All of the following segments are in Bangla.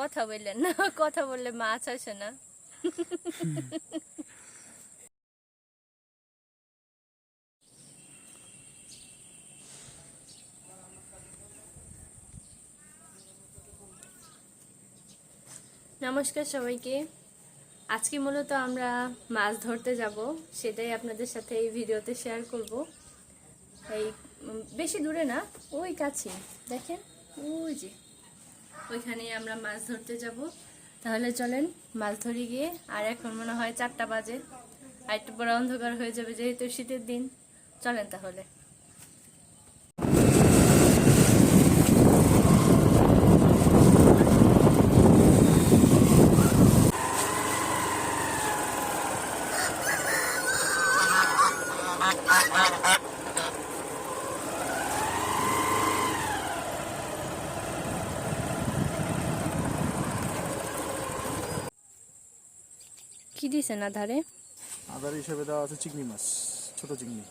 কথা বললেন না, কথা বললে মাছ আসে না। নমস্কার সবাইকে। আজকে মূলত আমরা মাছ ধরতে যাব, সেটাই আপনাদের সাথে এই ভিডিওতে শেয়ার করব। এই বেশি দূরে না, ওই কাছে দেখেন, ওই যে। ওইখানে আমরা মাছ ধরতে যাব। তাহলে চলেন, মাছ ধরি গিয়ে আর এখন মনে হয় চারটা বাজে। আর একটু বড় অন্ধকার হয়ে যাবে যেহেতু শীতের দিন। চলেন তাহলে। কি দিছে না ধারে আদার হিসেবে দেওয়া আছে চিংড়ি মাছ ছোট চিংড়ি।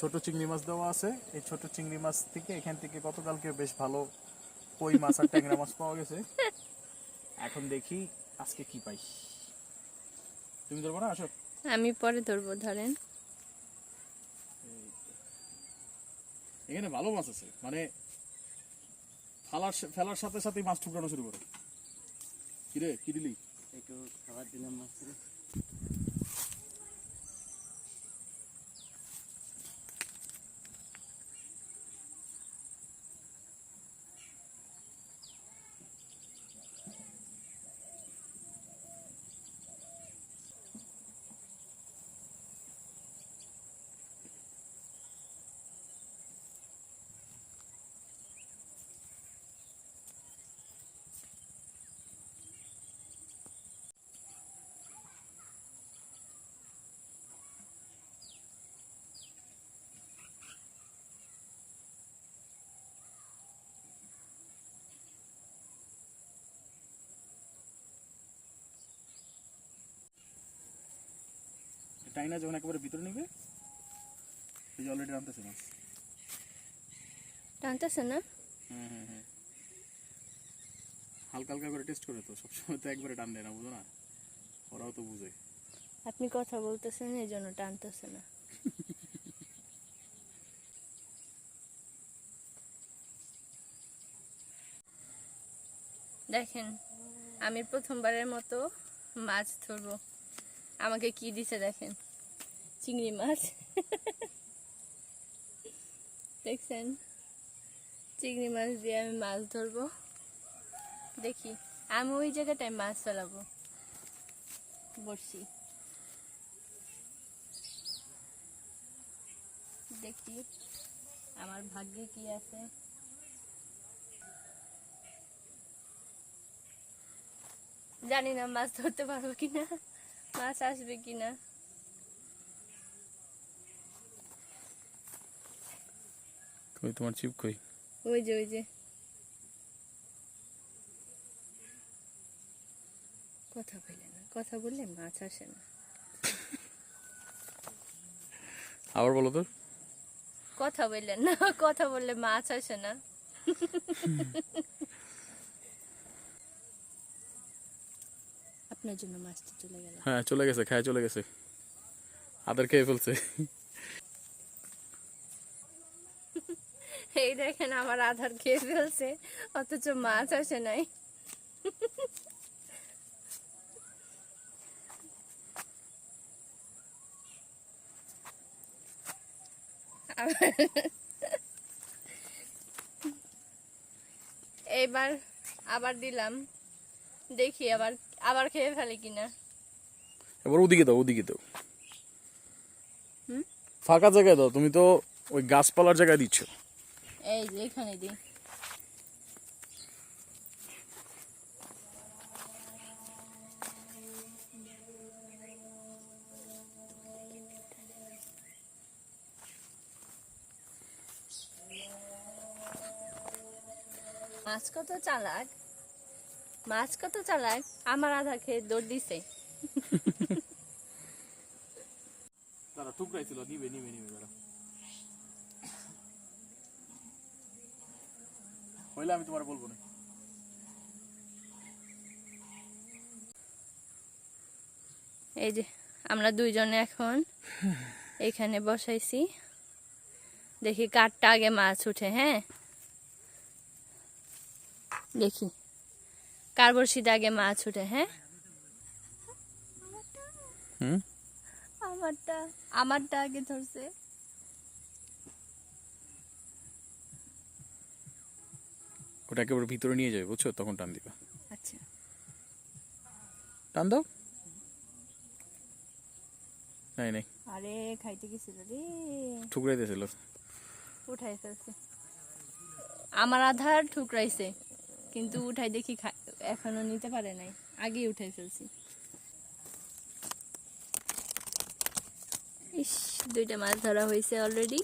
ছোট চিংড়ি মাছ দেওয়া আছে। এই ছোট চিংড়ি মাছ থেকে এখান থেকে গতকালকে বেশ ভালো কই মাছ আর ট্যাংরা মাছ পাওয়া গেছে। এখন দেখি আজকে কি পাই। তুমি ধরবো না আসো। আমি পরে ধরবো ধরেন। এখানে ভালো মাছ আছে। মানে ফালার ফেলার সাথে সাথে মাছ ঠুকরানো শুরু করে। কিরে কি দিলি? একটু খাবার দিলাম মাছের টাইনা যখন একেবারে ভিতরে নিবে এই যে অলরেডি আনতেছে মাছ টানতেছে না? হ্যাঁ হ্যাঁ হ্যাঁ হালকা হালকা করে টেস্ট করে তো সবসময় তো একবারে টান দেয় না বুঝো না? ওরাও তো বুঝে। আপনি কথা বলতেছেন এই জন্য টানতেছে না। দেখেন আমি প্রথমবারের মতো মাছ ধরবো। আমাকে কি দিছে দেখেন। চিংড়ি মাছ। দেখছেন? চিংড়ি মাছ দিয়ে আমি মাছ ধরবো। দেখি, আমি ওই জায়গাটায় মাছ চালাবো। বসছি দেখি, আমার ভাগ্যে কি আছে। জানি না মাছ ধরতে পারব কিনা, মাছ আসবে কিনা। কই তোমার চিপ কই ওই যে ওই যে। কথা বলে না কথা বললে মাছ আসে না। আবার বলো তো। কথা বললেন না কথা বললে মাছ আসে না। আপনার জন্য মাছটা চলে গেল। হ্যাঁ চলে গেছে খায় চলে গেছে। আদার খেয়ে ফেলছে। এই দেখেন আমার আধার খেয়ে ফেলছে অথচ মাছ আসে নাই। এইবার আবার দিলাম। দেখি আবার আবার খেয়ে ফেলে কিনা। এবার ওদিকে দাও ওদিকে দাও? ফাঁকা জায়গায় দাও তুমি তো ওই গাছপালার জায়গায় দিচ্ছ। এই যে এখানে দিই। মাছ কত চালাক? মাছ কত চালাক? আমার আধা খেয়ে দৌড় দিছে। দাঁড়া টুকরাই ছিল, নিবে নিবে নিবে, দাঁড়া। হইলে আমি তোমার বলব না। এই যে আমরা দুইজনে এখন এখানে বসাইছি। দেখি কাঠটা আগে মাছ উঠে হ্যাঁ? দেখি কার বড়শিতে আগে মাছ উঠে হ্যাঁ? আমারটা আমারটা আগে ধরছে। ওটা একেবারে ভিতরে নিয়ে যাবে বুঝছ? তখন টান দিবা। আচ্ছা। টান দাও। নাই নাই। আরে খাইতে গেছিল রে। ঠুকরাইতেছিল। উঠাই ফেলছে আমার আধার ঠুকরাইছে কিন্তু উঠাই দেখি এখনও নিতে পারে নাই। আগেই উঠাই ফেলছি। ইস দুইটা মাছ ধরা হয়েছে অলরেডি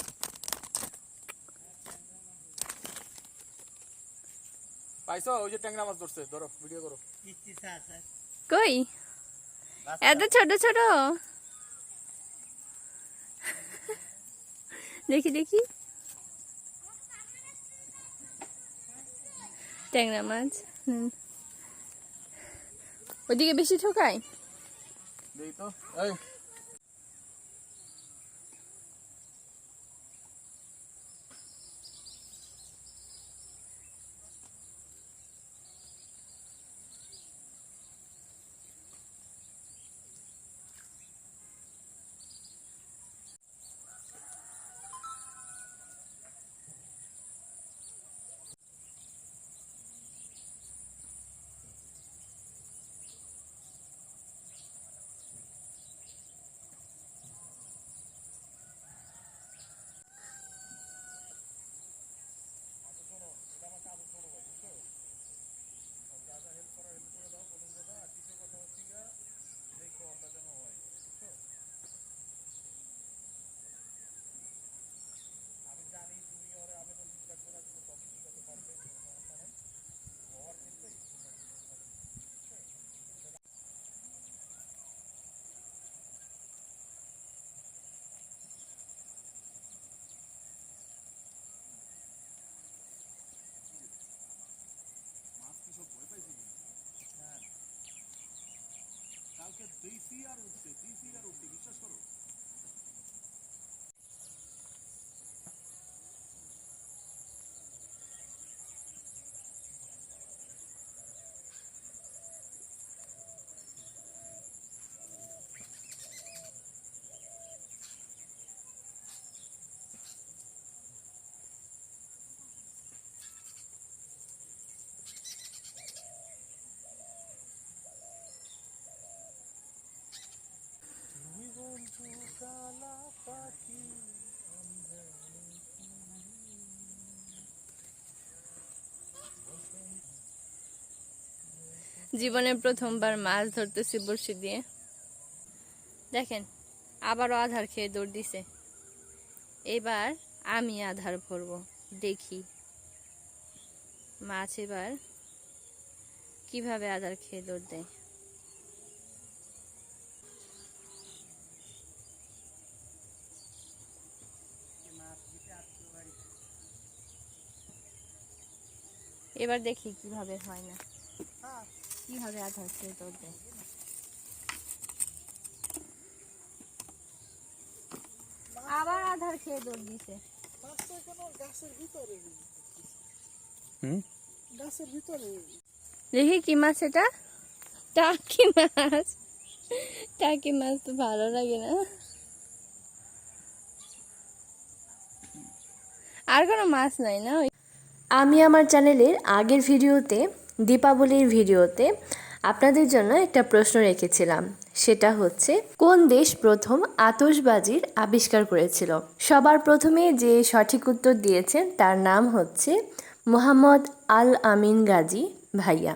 পাইছো? ওই যে ট্যাংরা মাছ ধরছে। ধরো ভিডিও করো। কই? এত ছোট ছোট। দেখি দেখি। ট্যাংরা মাছ হুম। ওদিকে বেশি ঠোকায়? দেই তো। এই জীবনে প্রথমবার মাছ ধরতেছি বড়শি দিয়ে। দেখেন, আবারও আধার খেয়ে দৌড় দিছে। এবার আমি আধার ভরবো, দেখি। মাছ এবার কীভাবে আধার খেয়ে দৌড় দেয়। এবার দেখি কীভাবে হয় না। কীভাবে আধার খেয়ে দৌড় দেয় আবার আধার খেয়ে দৌড় দিছে। দেখি কি মাছ এটা? টাকি মাছ। টাকি মাছ তো ভালো লাগে না। আর কোনো মাছ নাই না ওই? আমি আমার চ্যানেলের আগের ভিডিওতে, দীপাবলির ভিডিওতে আপনাদের জন্য একটা প্রশ্ন রেখেছিলাম। সেটা হচ্ছে, কোন দেশ প্রথম আতশবাজির আবিষ্কার করেছিল? সবার প্রথমে যে সঠিক উত্তর দিয়েছেন, তার নাম হচ্ছে মোহাম্মদ আল আমিন গাজী ভাইয়া।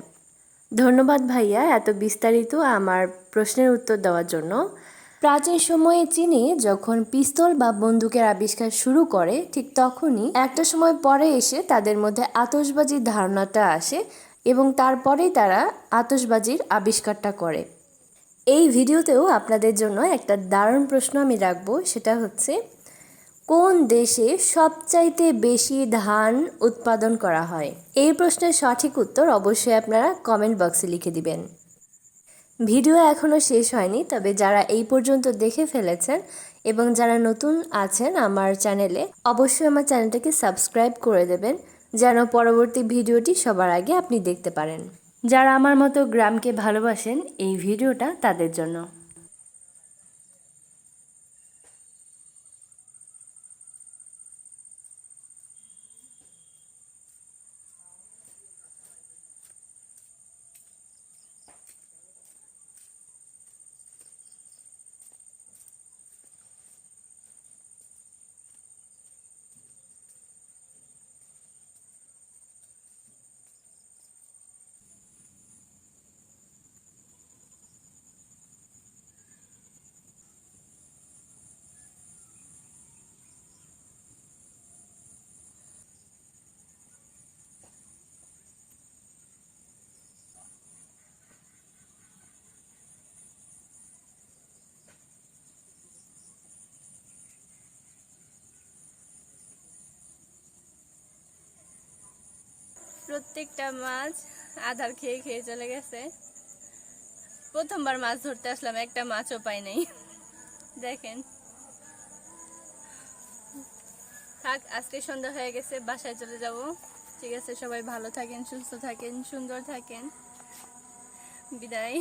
ধন্যবাদ ভাইয়া এত বিস্তারিত আমার প্রশ্নের উত্তর দেওয়ার জন্য। প্রাচীন সময়ে চীনে যখন পিস্তল বা বন্দুকের আবিষ্কার শুরু করে, ঠিক তখনই একটা সময় পরে এসে তাদের মধ্যে আতসবাজির ধারণাটা আসে এবং তারপরেই তারা আতসবাজির আবিষ্কারটা করে। এই ভিডিওতেও আপনাদের জন্য একটা দারুণ প্রশ্ন আমি রাখব, সেটা হচ্ছে, কোন দেশে সবচাইতে বেশি ধান উৎপাদন করা হয়? এই প্রশ্নের সঠিক উত্তর অবশ্যই আপনারা কমেন্ট বক্সে লিখে দিবেন। ভিডিও এখনও শেষ হয়নি, তবে যারা এই পর্যন্ত দেখে ফেলেছেন এবং যারা নতুন আছেন আমার চ্যানেলে, অবশ্যই আমার চ্যানেলটাকে সাবস্ক্রাইব করে দেবেন, যেন পরবর্তী ভিডিওটি সবার আগে আপনি দেখতে পারেন। যারা আমার মতো গ্রামকে ভালোবাসেন, এই ভিডিওটা তাদের জন্য। প্রত্যেকটা মাছ আধার খেয়ে খেয়ে চলে গেছে। প্রথমবার মাছ ধরতে আসলাম, একটা মাছও পাই নাই। দেখেন। থাক, আজকে সন্ধ্যা হয়ে গেছে, বাসায় চলে যাব। ঠিক আছে, সবাই ভালো থাকেন, সুস্থ থাকেন, সুন্দর থাকেন। বিদায়।